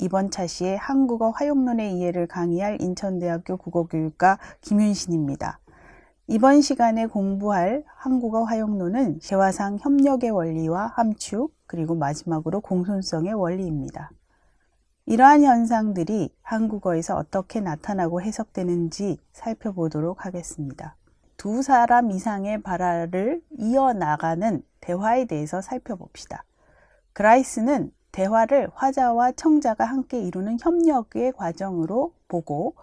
이번 차시의 한국어 화용론의 이해를 강의할 인천대학교 국어교육과 김윤신입니다. 이번 시간에 공부할 한국어 화용론은 세화상 협력의 원리와 함축, 그리고 마지막으로 공손성의 원리입니다. 이러한 현상들이 한국어에서 어떻게 나타나고 해석되는지 살펴보도록 하겠습니다. 두 사람 이상의 발화를 이어나가는 대화에 대해서 살펴봅시다. 그라이스는 대화를 화자와 청자가 함께 이루는 협력의 과정으로 보고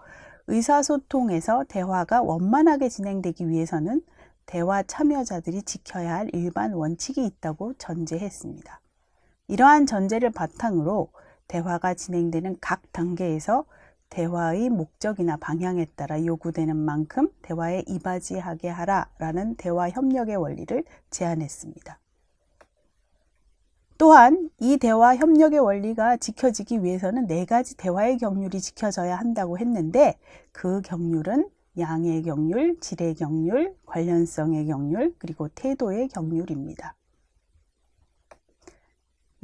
의사소통에서 대화가 원만하게 진행되기 위해서는 대화 참여자들이 지켜야 할 일반 원칙이 있다고 전제했습니다. 이러한 전제를 바탕으로 대화가 진행되는 각 단계에서 대화의 목적이나 방향에 따라 요구되는 만큼 대화에 이바지하게 하라라는 대화 협력의 원리를 제안했습니다. 또한 이 대화 협력의 원리가 지켜지기 위해서는 네 가지 대화의 경률이 지켜져야 한다고 했는데 그 경률은 양의 경률, 질의 경률, 관련성의 경률, 그리고 태도의 경률입니다.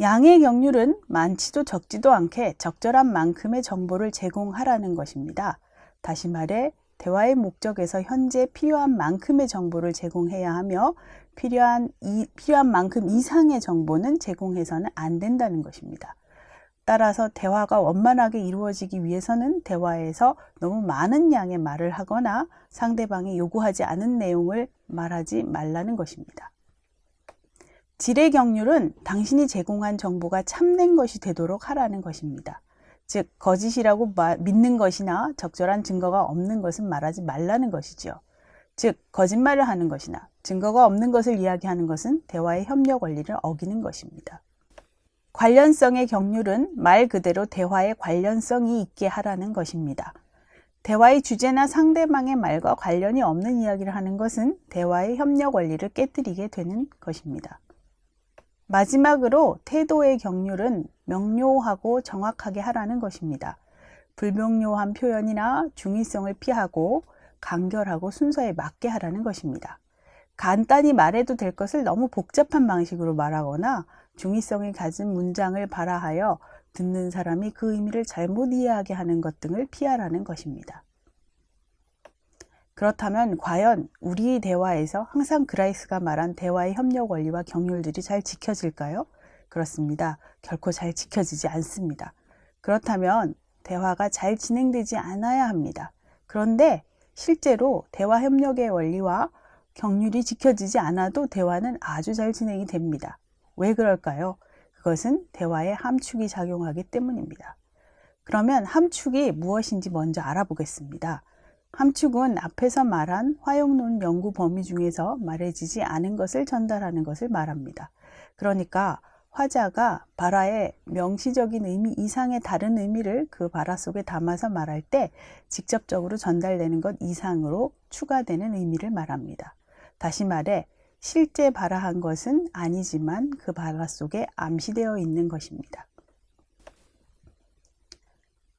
양의 경률은 많지도 적지도 않게 적절한 만큼의 정보를 제공하라는 것입니다. 다시 말해 대화의 목적에서 현재 필요한 만큼의 정보를 제공해야 하며 필요한, 이, 필요한 만큼 이상의 정보는 제공해서는 안 된다는 것입니다. 따라서 대화가 원만하게 이루어지기 위해서는 대화에서 너무 많은 양의 말을 하거나 상대방이 요구하지 않은 내용을 말하지 말라는 것입니다. 질의 경률은 당신이 제공한 정보가 참된 것이 되도록 하라는 것입니다. 즉, 거짓이라고 믿는 것이나 적절한 증거가 없는 것은 말하지 말라는 것이지요. 즉, 거짓말을 하는 것이나 증거가 없는 것을 이야기하는 것은 대화의 협력 원리를 어기는 것입니다. 관련성의 경률은 말 그대로 대화의 관련성이 있게 하라는 것입니다. 대화의 주제나 상대방의 말과 관련이 없는 이야기를 하는 것은 대화의 협력 원리를 깨뜨리게 되는 것입니다. 마지막으로 태도의 경률은 명료하고 정확하게 하라는 것입니다. 불명료한 표현이나 중의성을 피하고 간결하고 순서에 맞게 하라는 것입니다. 간단히 말해도 될 것을 너무 복잡한 방식으로 말하거나 중의성이 가진 문장을 발화하여 듣는 사람이 그 의미를 잘못 이해하게 하는 것 등을 피하라는 것입니다. 그렇다면 과연 우리 대화에서 항상 그라이스가 말한 대화의 협력 원리와 경률들이 잘 지켜질까요? 그렇습니다. 결코 잘 지켜지지 않습니다. 그렇다면 대화가 잘 진행되지 않아야 합니다. 그런데 실제로 대화 협력의 원리와 경률이 지켜지지 않아도 대화는 아주 잘 진행이 됩니다. 왜 그럴까요? 그것은 대화에 함축이 작용하기 때문입니다. 그러면 함축이 무엇인지 먼저 알아보겠습니다. 함축은 앞에서 말한 화용론 연구 범위 중에서 말해지지 않은 것을 전달하는 것을 말합니다. 그러니까 화자가 발화의 명시적인 의미 이상의 다른 의미를 그 발화 속에 담아서 말할 때 직접적으로 전달되는 것 이상으로 추가되는 의미를 말합니다. 다시 말해 실제 발화한 것은 아니지만 그 발화 속에 암시되어 있는 것입니다.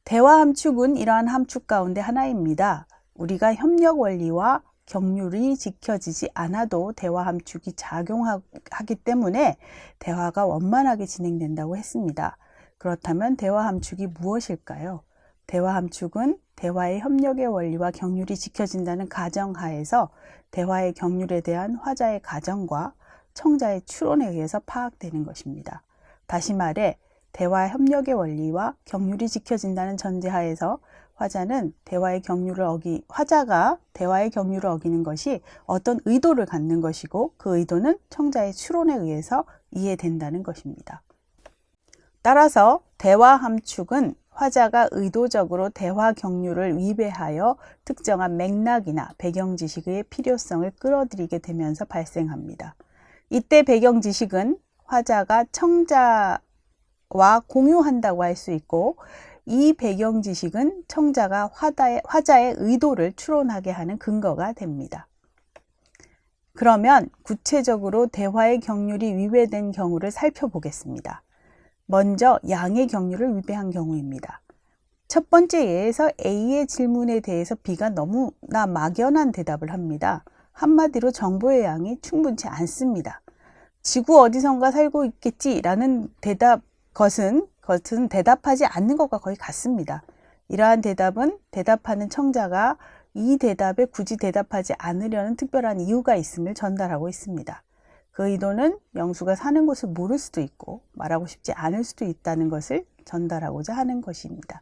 대화 함축은 이러한 함축 가운데 하나입니다. 우리가 협력 원리와 경률이 지켜지지 않아도 대화 함축이 작용하기 때문에 대화가 원만하게 진행된다고 했습니다. 그렇다면 대화 함축이 무엇일까요? 대화 함축은 대화의 협력의 원리와 경률이 지켜진다는 가정하에서 대화의 경률에 대한 화자의 가정과 청자의 추론에 의해서 파악되는 것입니다. 다시 말해 대화 협력의 원리와 경률이 지켜진다는 전제하에서 화자는 대화의 경률을 어기 화자가 대화의 경률을 어기는 것이 어떤 의도를 갖는 것이고 그 의도는 청자의 추론에 의해서 이해된다는 것입니다. 따라서 대화 함축은 화자가 의도적으로 대화 경률을 위배하여 특정한 맥락이나 배경 지식의 필요성을 끌어들이게 되면서 발생합니다. 이때 배경 지식은 화자가 청자와 공유한다고 할 수 있고 이 배경 지식은 청자가 화자의, 화자의 의도를 추론하게 하는 근거가 됩니다. 그러면 구체적으로 대화의 경률이 위배된 경우를 살펴보겠습니다. 먼저 양의 경률을 위배한 경우입니다. 첫 번째 예에서 A의 질문에 대해서 B가 너무나 막연한 대답을 합니다. 한마디로 정보의 양이 충분치 않습니다. 지구 어디선가 살고 있겠지라는 대답 것은 것은 대답하지 않는 것과 거의 같습니다. 이러한 대답은 대답하는 청자가 이 대답에 굳이 대답하지 않으려는 특별한 이유가 있음을 전달하고 있습니다. 그 의도는 영수가 사는 곳을 모를 수도 있고 말하고 싶지 않을 수도 있다는 것을 전달하고자 하는 것입니다.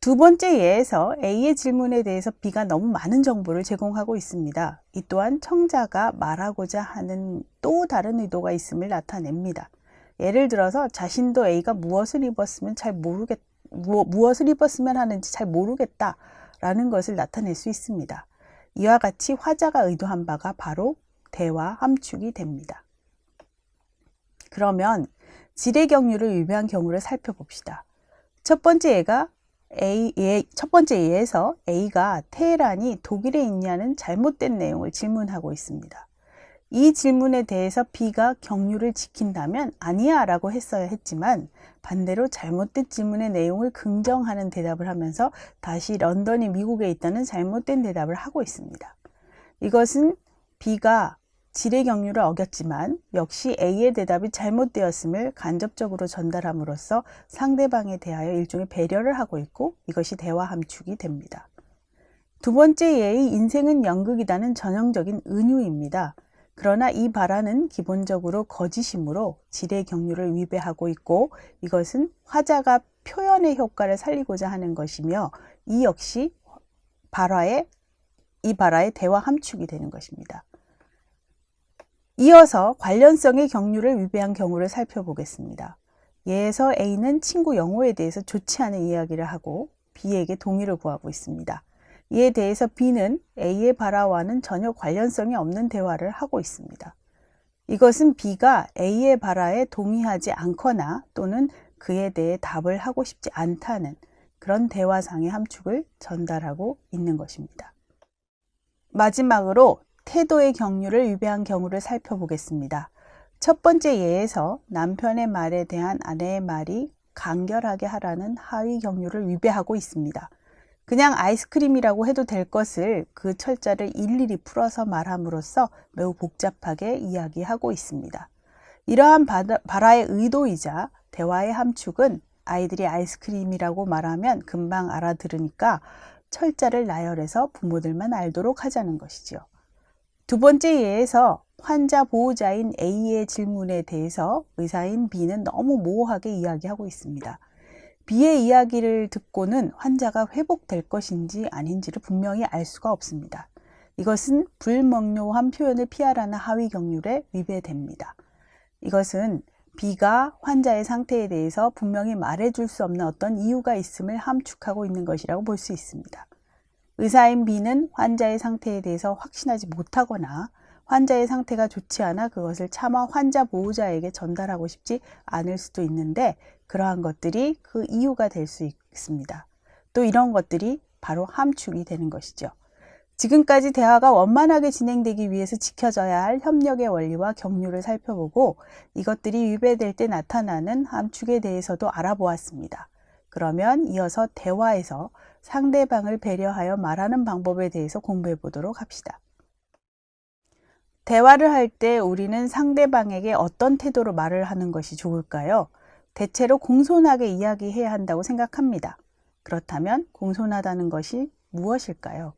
두 번째 예에서 A의 질문에 대해서 B가 너무 많은 정보를 제공하고 있습니다. 이 또한 청자가 말하고자 하는 또 다른 의도가 있음을 나타냅니다. 예를 들어서 자신도 A가 무엇을 입었으면 잘 모르겠, 무, 무엇을 입었으면 하는지 잘 모르겠다 라는 것을 나타낼 수 있습니다. 이와 같이 화자가 의도한 바가 바로 대화 함축이 됩니다. 그러면 지뢰 경유를 위배한 경우를 살펴봅시다. 첫 번째 예가 A, 예, 첫 번째 예에서 A가 테헤란이 독일에 있냐는 잘못된 내용을 질문하고 있습니다. 이 질문에 대해서 B가 경유를 지킨다면 아니야 라고 했어야 했지만 반대로 잘못된 질문의 내용을 긍정하는 대답을 하면서 다시 런던이 미국에 있다는 잘못된 대답을 하고 있습니다. 이것은 B가 지뢰 경유를 어겼지만 역시 A의 대답이 잘못되었음을 간접적으로 전달함으로써 상대방에 대하여 일종의 배려를 하고 있고 이것이 대화 함축이 됩니다. 두 번째 예의 인생은 연극이다는 전형적인 은유입니다. 그러나 이 발언은 기본적으로 거짓이므로 지뢰 경유를 위배하고 있고 이것은 화자가 표현의 효과를 살리고자 하는 것이며 이 역시 발화의 이 발화의 대화 함축이 되는 것입니다. 이어서 관련성의 경류를 위배한 경우를 살펴보겠습니다. 예에서 A는 친구 영호에 대해서 좋지 않은 이야기를 하고 B에게 동의를 구하고 있습니다. 이에 대해서 B는 A의 발화와는 전혀 관련성이 없는 대화를 하고 있습니다. 이것은 B가 A의 발화에 동의하지 않거나 또는 그에 대해 답을 하고 싶지 않다는 그런 대화상의 함축을 전달하고 있는 것입니다. 마지막으로 태도의 경류를 위배한 경우를 살펴보겠습니다. 첫 번째 예에서 남편의 말에 대한 아내의 말이 간결하게 하라는 하위 경류를 위배하고 있습니다. 그냥 아이스크림이라고 해도 될 것을 그 철자를 일일이 풀어서 말함으로써 매우 복잡하게 이야기하고 있습니다. 이러한 발화의 의도이자 대화의 함축은 아이들이 아이스크림이라고 말하면 금방 알아들으니까 철자를 나열해서 부모들만 알도록 하자는 것이지요. 두 번째 예에서 환자 보호자인 A의 질문에 대해서 의사인 B는 너무 모호하게 이야기하고 있습니다. B의 이야기를 듣고는 환자가 회복될 것인지 아닌지를 분명히 알 수가 없습니다. 이것은 불명료한 표현을 피하라는 하위 경률에 위배됩니다. 이것은 B가 환자의 상태에 대해서 분명히 말해줄 수 없는 어떤 이유가 있음을 함축하고 있는 것이라고 볼 수 있습니다. 의사인 B는 환자의 상태에 대해서 확신하지 못하거나 환자의 상태가 좋지 않아 그것을 차마 환자 보호자에게 전달하고 싶지 않을 수도 있는데 그러한 것들이 그 이유가 될 수 있습니다. 또 이런 것들이 바로 함축이 되는 것이죠. 지금까지 대화가 원만하게 진행되기 위해서 지켜져야 할 협력의 원리와 경륜을 살펴보고 이것들이 위배될 때 나타나는 함축에 대해서도 알아보았습니다. 그러면 이어서 대화에서 상대방을 배려하여 말하는 방법에 대해서 공부해 보도록 합시다. 대화를 할 때 우리는 상대방에게 어떤 태도로 말을 하는 것이 좋을까요? 대체로 공손하게 이야기해야 한다고 생각합니다. 그렇다면 공손하다는 것이 무엇일까요?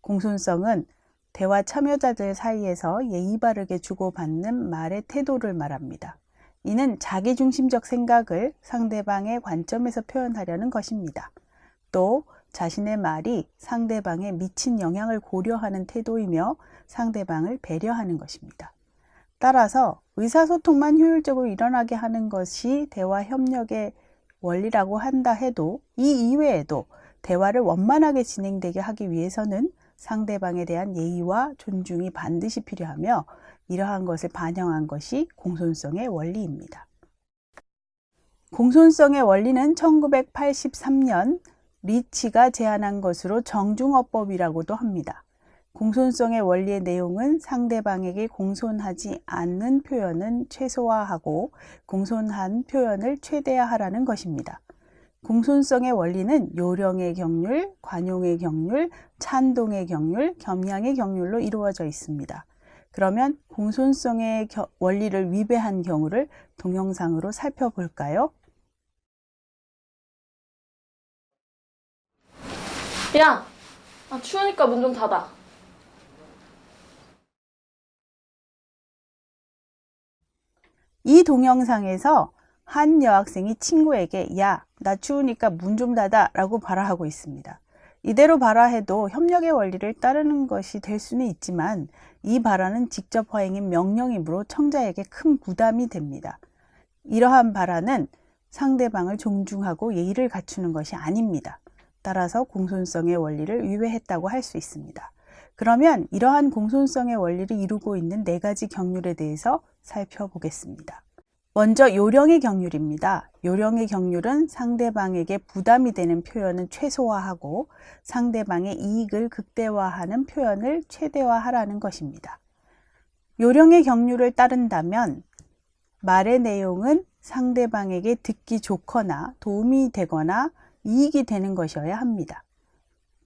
공손성은 대화 참여자들 사이에서 예의 바르게 주고받는 말의 태도를 말합니다. 이는 자기중심적 생각을 상대방의 관점에서 표현하려는 것입니다. 또 자신의 말이 상대방에 미친 영향을 고려하는 태도이며 상대방을 배려하는 것입니다. 따라서 의사소통만 효율적으로 일어나게 하는 것이 대화 협력의 원리라고 한다 해도 이 이외에도 대화를 원만하게 진행되게 하기 위해서는 상대방에 대한 예의와 존중이 반드시 필요하며 이러한 것을 반영한 것이 공손성의 원리입니다. 공손성의 원리는 1983년 리치가 제안한 것으로 정중어법이라고도 합니다. 공손성의 원리의 내용은 상대방에게 공손하지 않는 표현은 최소화하고 공손한 표현을 최대화하라는 것입니다. 공손성의 원리는 요령의 경률, 관용의 경률, 찬동의 경률, 겸양의 경률로 이루어져 있습니다. 그러면 공손성의 겨- 원리를 위배한 경우를 동영상으로 살펴볼까요? 야, 아, 추우니까 문 좀 닫아. 이 동영상에서 한 여학생이 친구에게 야, 나 추우니까 문 좀 닫아 라고 발화하고 있습니다. 이대로 발화해도 협력의 원리를 따르는 것이 될 수는 있지만 이 발화는 직접 화행인 명령이므로 청자에게 큰 부담이 됩니다. 이러한 발화는 상대방을 존중하고 예의를 갖추는 것이 아닙니다. 따라서 공손성의 원리를 위배했다고 할 수 있습니다. 그러면 이러한 공손성의 원리를 이루고 있는 네 가지 경률에 대해서 살펴보겠습니다. 먼저 요령의 경률입니다. 요령의 경률은 상대방에게 부담이 되는 표현은 최소화하고 상대방의 이익을 극대화하는 표현을 최대화하라는 것입니다. 요령의 경률을 따른다면 말의 내용은 상대방에게 듣기 좋거나 도움이 되거나 이익이 되는 것이어야 합니다.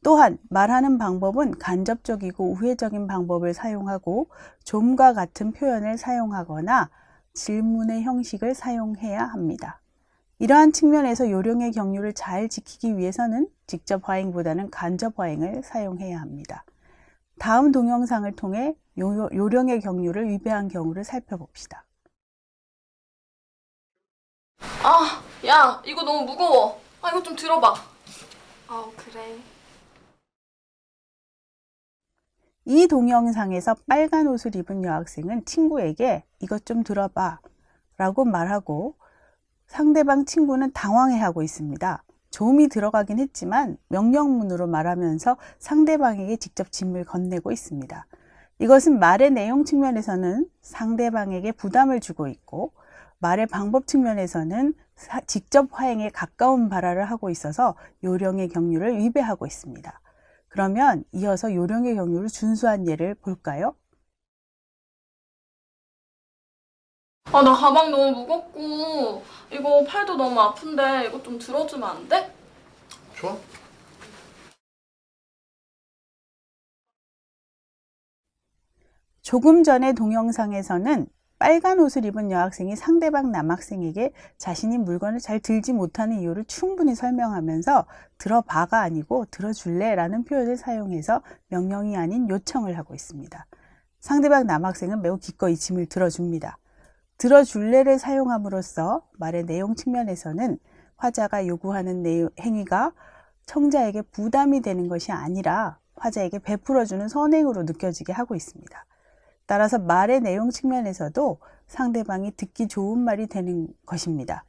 또한 말하는 방법은 간접적이고 우회적인 방법을 사용하고 좀과 같은 표현을 사용하거나 질문의 형식을 사용해야 합니다. 이러한 측면에서 요령의 경륜을 잘 지키기 위해서는 직접 화행보다는 간접 화행을 사용해야 합니다. 다음 동영상을 통해 요, 요령의 경륜을 위배한 경우를 살펴봅시다. 아, 야, 이거 너무 무거워. 아, 이거 좀 들어봐. 아, 그래. 이 동영상에서 빨간 옷을 입은 여학생은 친구에게 이것 좀 들어봐 라고 말하고 상대방 친구는 당황해 하고 있습니다. 조음이 들어가긴 했지만 명령문으로 말하면서 상대방에게 직접 짐을 건네고 있습니다. 이것은 말의 내용 측면에서는 상대방에게 부담을 주고 있고 말의 방법 측면에서는 사- 직접 화행에 가까운 발화를 하고 있어서 요령의 경륜을 위배하고 있습니다. 그러면 이어서 요령의 경륜을 준수한 예를 볼까요? 아, 나 가방 너무 무겁고, 이거 팔도 너무 아픈데, 이거 좀 들어주면 안 돼? 좋아? 조금 전의 동영상에서는 빨간 옷을 입은 여학생이 상대방 남학생에게 자신이 물건을 잘 들지 못하는 이유를 충분히 설명하면서 들어봐가 아니고 들어줄래? 라는 표현을 사용해서 명령이 아닌 요청을 하고 있습니다. 상대방 남학생은 매우 기꺼이 짐을 들어줍니다. 들어줄래를 사용함으로써 말의 내용 측면에서는 화자가 요구하는 내용, 행위가 청자에게 부담이 되는 것이 아니라 화자에게 베풀어주는 선행으로 느껴지게 하고 있습니다. 따라서 말의 내용 측면에서도 상대방이 듣기 좋은 말이 되는 것입니다.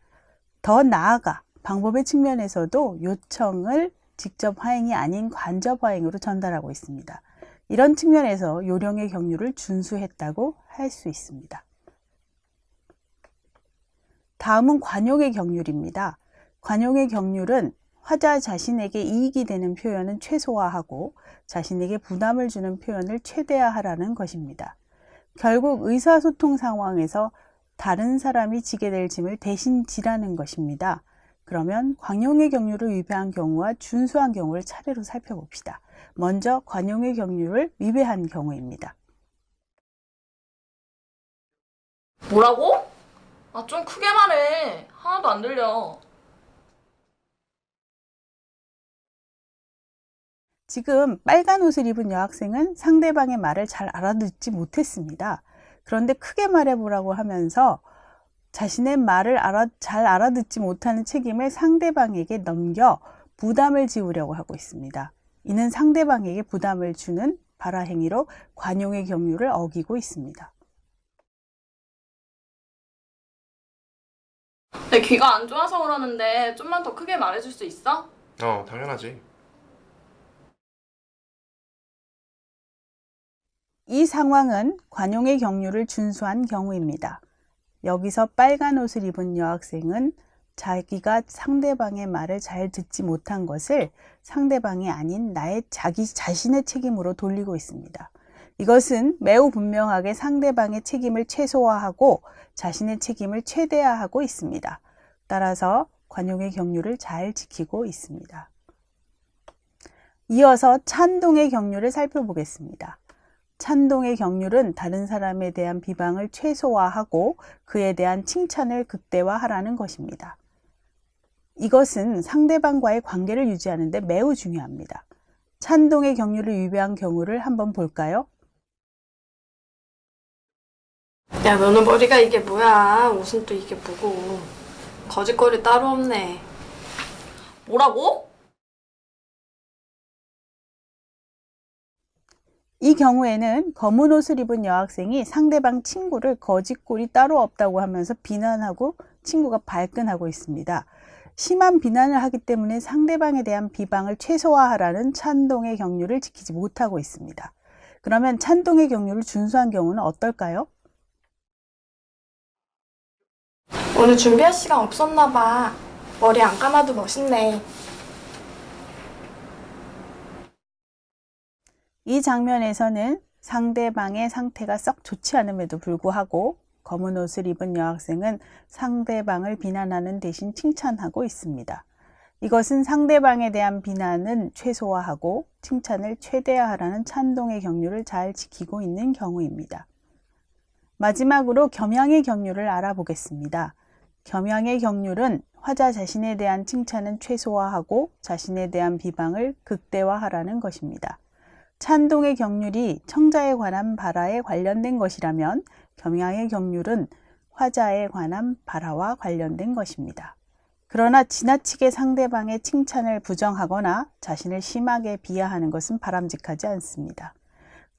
더 나아가 방법의 측면에서도 요청을 직접 화행이 아닌 간접 화행으로 전달하고 있습니다. 이런 측면에서 요령의 경륜을 준수했다고 할 수 있습니다. 다음은 관용의 경륜입니다. 관용의 경륜은 화자 자신에게 이익이 되는 표현은 최소화하고 자신에게 부담을 주는 표현을 최대화하라는 것입니다. 결국 의사소통 상황에서 다른 사람이 지게 될 짐을 대신 지라는 것입니다. 그러면 관용의 경륜을 위배한 경우와 준수한 경우를 차례로 살펴봅시다. 먼저 관용의 경륜을 위배한 경우입니다. 뭐라고? 아, 좀 크게 말해. 하나도 안 들려. 지금 빨간 옷을 입은 여학생은 상대방의 말을 잘 알아듣지 못했습니다. 그런데 크게 말해보라고 하면서 자신의 말을 알아, 잘 알아듣지 못하는 책임을 상대방에게 넘겨 부담을 지우려고 하고 있습니다. 이는 상대방에게 부담을 주는 발화 행위로 관용의 경륜을 어기고 있습니다. 내 귀가 안 좋아서 그러는데, 좀만 더 크게 말해줄 수 있어? 어, 당연하지. 이 상황은 관용의 경륜을 준수한 경우입니다. 여기서 빨간 옷을 입은 여학생은 자기가 상대방의 말을 잘 듣지 못한 것을 상대방이 아닌 나의 자기 자신의 책임으로 돌리고 있습니다. 이것은 매우 분명하게 상대방의 책임을 최소화하고 자신의 책임을 최대화하고 있습니다. 따라서 관용의 경륜을 잘 지키고 있습니다. 이어서 찬동의 경륜을 살펴보겠습니다. 찬동의 경률은 다른 사람에 대한 비방을 최소화하고 그에 대한 칭찬을 극대화하라는 것입니다. 이것은 상대방과의 관계를 유지하는 데 매우 중요합니다. 찬동의 경률을 위배한 경우를 한번 볼까요? 야, 너는 머리가 이게 뭐야? 옷은 또 이게 뭐고. 거짓거리 따로 없네. 뭐라고? 이 경우에는 검은 옷을 입은 여학생이 상대방 친구를 거짓골이 따로 없다고 하면서 비난하고 친구가 발끈하고 있습니다. 심한 비난을 하기 때문에 상대방에 대한 비방을 최소화하라는 찬동의 경륜을 지키지 못하고 있습니다. 그러면 찬동의 경륜을 준수한 경우는 어떨까요? 오늘 준비할 시간 없었나 봐. 머리 안 감아도 멋있네. 이 장면에서는 상대방의 상태가 썩 좋지 않음에도 불구하고 검은 옷을 입은 여학생은 상대방을 비난하는 대신 칭찬하고 있습니다. 이것은 상대방에 대한 비난은 최소화하고 칭찬을 최대화하라는 찬동의 경륜을 잘 지키고 있는 경우입니다. 마지막으로 겸양의 경륜을 알아보겠습니다. 겸양의 경륜은 화자 자신에 대한 칭찬은 최소화하고 자신에 대한 비방을 극대화하라는 것입니다. 찬동의 경률이 청자에 관한 발화에 관련된 것이라면 겸양의 경률은 화자에 관한 발화와 관련된 것입니다. 그러나 지나치게 상대방의 칭찬을 부정하거나 자신을 심하게 비하하는 것은 바람직하지 않습니다.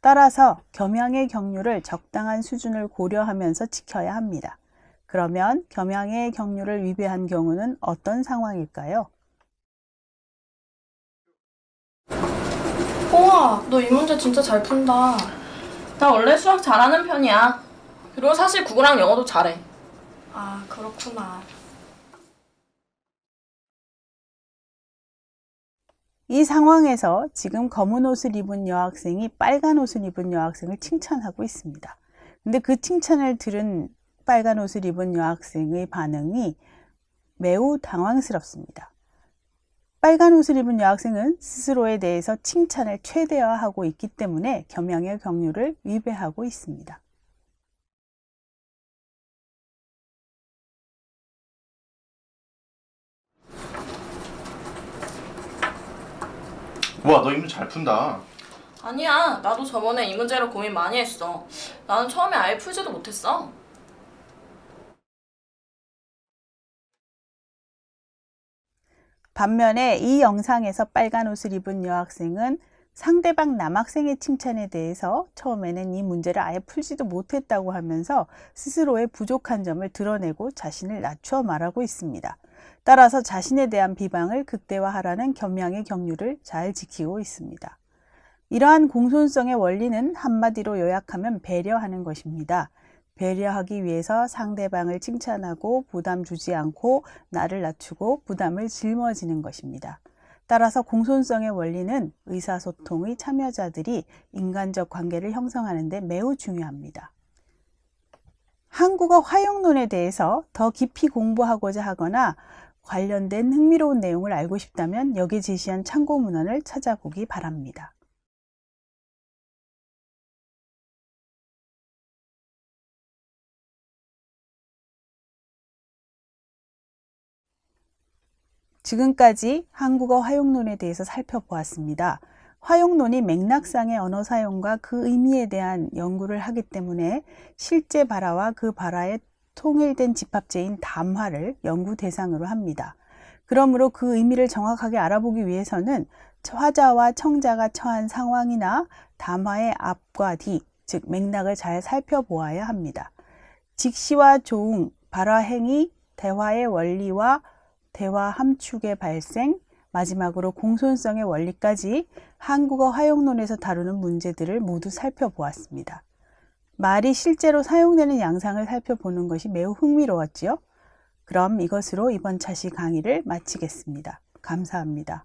따라서 겸양의 경률을 적당한 수준을 고려하면서 지켜야 합니다. 그러면 겸양의 경률을 위배한 경우는 어떤 상황일까요? 뽕아, 너 이 문제 진짜 잘 푼다. 나 원래 수학 잘하는 편이야. 그리고 사실 국어랑 영어도 잘해. 아, 그렇구나. 이 상황에서 지금 검은 옷을 입은 여학생이 빨간 옷을 입은 여학생을 칭찬하고 있습니다. 근데 그 칭찬을 들은 빨간 옷을 입은 여학생의 반응이 매우 당황스럽습니다. 빨간 옷을 입은 여학생은 스스로에 대해서 칭찬을 최대화하고 있기 때문에 겸양의 경륜을 위배하고 있습니다. 우와 너 이문 잘 푼다 아니야, 나도 저번에 이 문제로 고민 많이 했어. 나는 처음에 아예 풀지도 못했어. 반면에 이 영상에서 빨간 옷을 입은 여학생은 상대방 남학생의 칭찬에 대해서 처음에는 이 문제를 아예 풀지도 못했다고 하면서 스스로의 부족한 점을 드러내고 자신을 낮춰 말하고 있습니다. 따라서 자신에 대한 비방을 극대화하라는 겸양의 경륜을 잘 지키고 있습니다. 이러한 공손성의 원리는 한마디로 요약하면 배려하는 것입니다. 배려하기 위해서 상대방을 칭찬하고 부담 주지 않고 나를 낮추고 부담을 짊어지는 것입니다. 따라서 공손성의 원리는 의사소통의 참여자들이 인간적 관계를 형성하는 데 매우 중요합니다. 한국어 화용론에 대해서 더 깊이 공부하고자 하거나 관련된 흥미로운 내용을 알고 싶다면 여기 제시한 참고 문헌을 찾아보기 바랍니다. 지금까지 한국어 화용론에 대해서 살펴보았습니다. 화용론이 맥락상의 언어 사용과 그 의미에 대한 연구를 하기 때문에 실제 발화와 그 발화의 통일된 집합체인 담화를 연구 대상으로 합니다. 그러므로 그 의미를 정확하게 알아보기 위해서는 화자와 청자가 처한 상황이나 담화의 앞과 뒤, 즉 맥락을 잘 살펴보아야 합니다. 직시와 조응, 발화 행위, 대화의 원리와 대화 함축의 발생, 마지막으로 공손성의 원리까지 한국어 화용론에서 다루는 문제들을 모두 살펴보았습니다. 말이 실제로 사용되는 양상을 살펴보는 것이 매우 흥미로웠지요? 그럼 이것으로 이번 차시 강의를 마치겠습니다. 감사합니다.